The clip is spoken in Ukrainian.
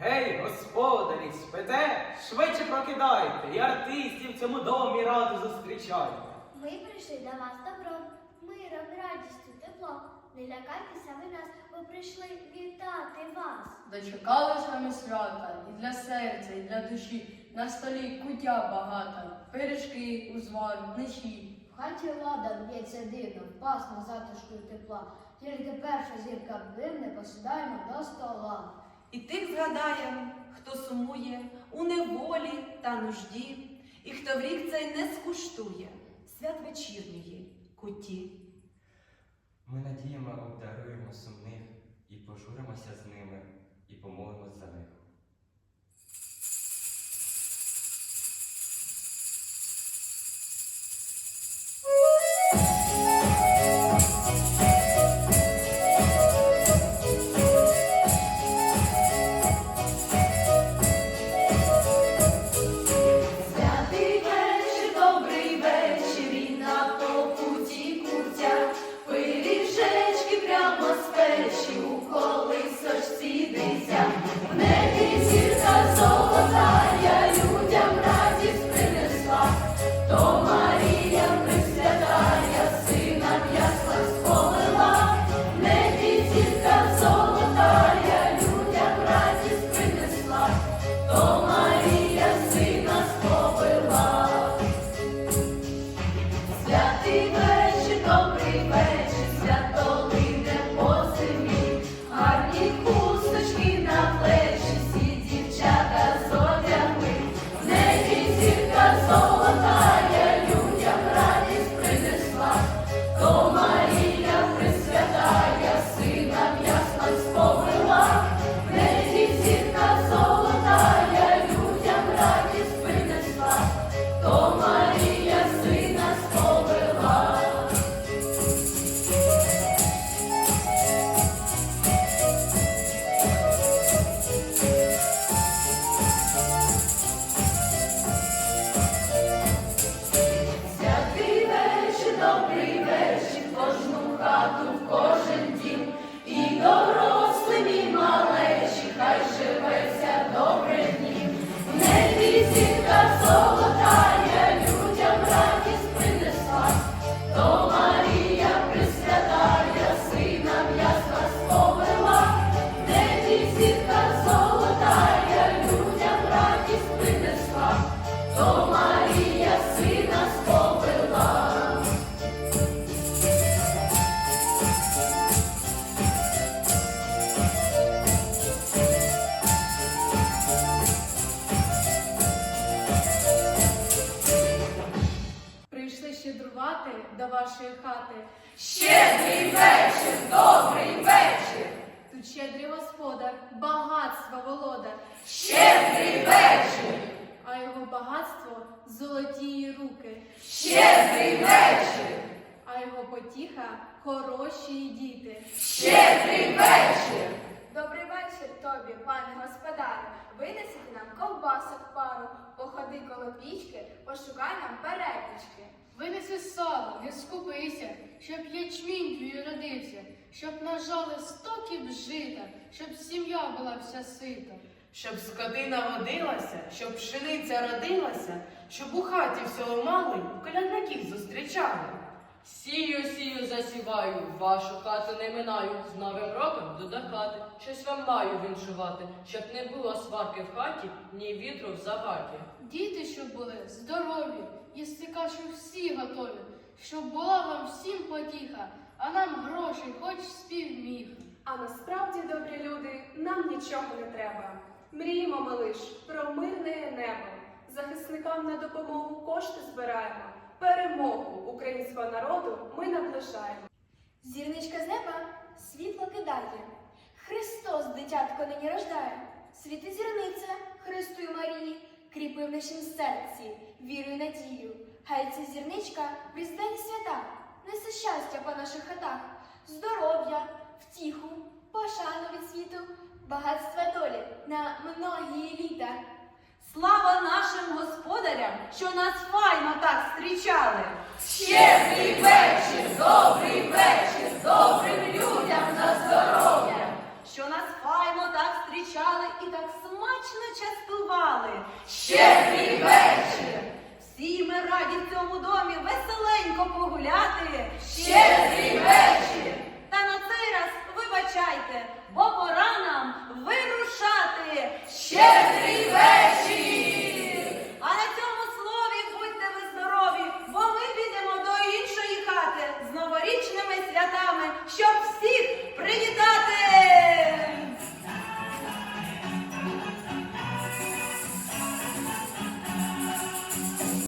Гей, господарі, спите, швидше прокидайте, і артистів в цьому домі раду зустрічайте. Ми прийшли до вас добром, миром, радістю, теплом. Не лякайтеся ви нас, бо прийшли вітати вас. Дочекались ми свята і для серця, і для душі. На столі куття багато, пиріжки, узвар, ночі. В хаті лада б'ється дивно, впасна затишку тепла. Тільки перша зірка блимне, посідаємо до стола. І тих згадає, хто сумує у неволі та нужді, і хто в рік цей не скуштує свят вечірньої куті. Ми надіями обдаруємо сумних і пожуримося з ними, і помолимось за них. Щедрувати до вашої хати. Щедрий вечір, добрий вечір, Тут щедрий господар, багатства володар, щедрий вечір, а його багатство золоті руки, щедрий вечір, а його потіха хороші її діти. щедрий вечір, Добрий вечір тобі, пане господарю. Винеси нам ковбасок пару, походи коло пічки, пошукай нам перепічки. Винеси сало, не скупися, щоб ячмінь твій родився, щоб нажали сто кіп жита, щоб сім'я була вся сита. Щоб скотина водилася, щоб пшениця родилася, щоб у хаті всього мали, колядників зустрічали. Сію, сію, засіваю, вашу хату не минаю, з новим роком до хати. Щось вам маю віншувати, щоб не було сварки в хаті, ні вітру в загаті. Діти, щоб були здорові, їсти кашу всі готові, щоб була вам всім потіха, а нам грошей хоч співміг. А насправді, добрі люди, нам нічого не треба. Мріємо ми лиш про мирне небо. Захисникам на допомогу кошти збираємо. Перемогу українського народу ми наближаємо. Зірничка з неба світло кидає. Христос, дитятко, нині рождає. Світи зірниця, Христу і Марії, кріпи в нашім серці, віру і надію. Хай ця зірничка в різдвяні свята несе щастя по наших хатах, здоров'я, втіху, пошану від світу, багатства долі на многії літа. Слава нашим господарям, що нас файно так зустрічали. Щедрий вечір, добрий вечір, добрим людям на здоров'я, що нас файно так зустрічали і так смачно частували. Щедрий вечір! Всі ми раді в цьому домі веселенько погуляти. Щедрий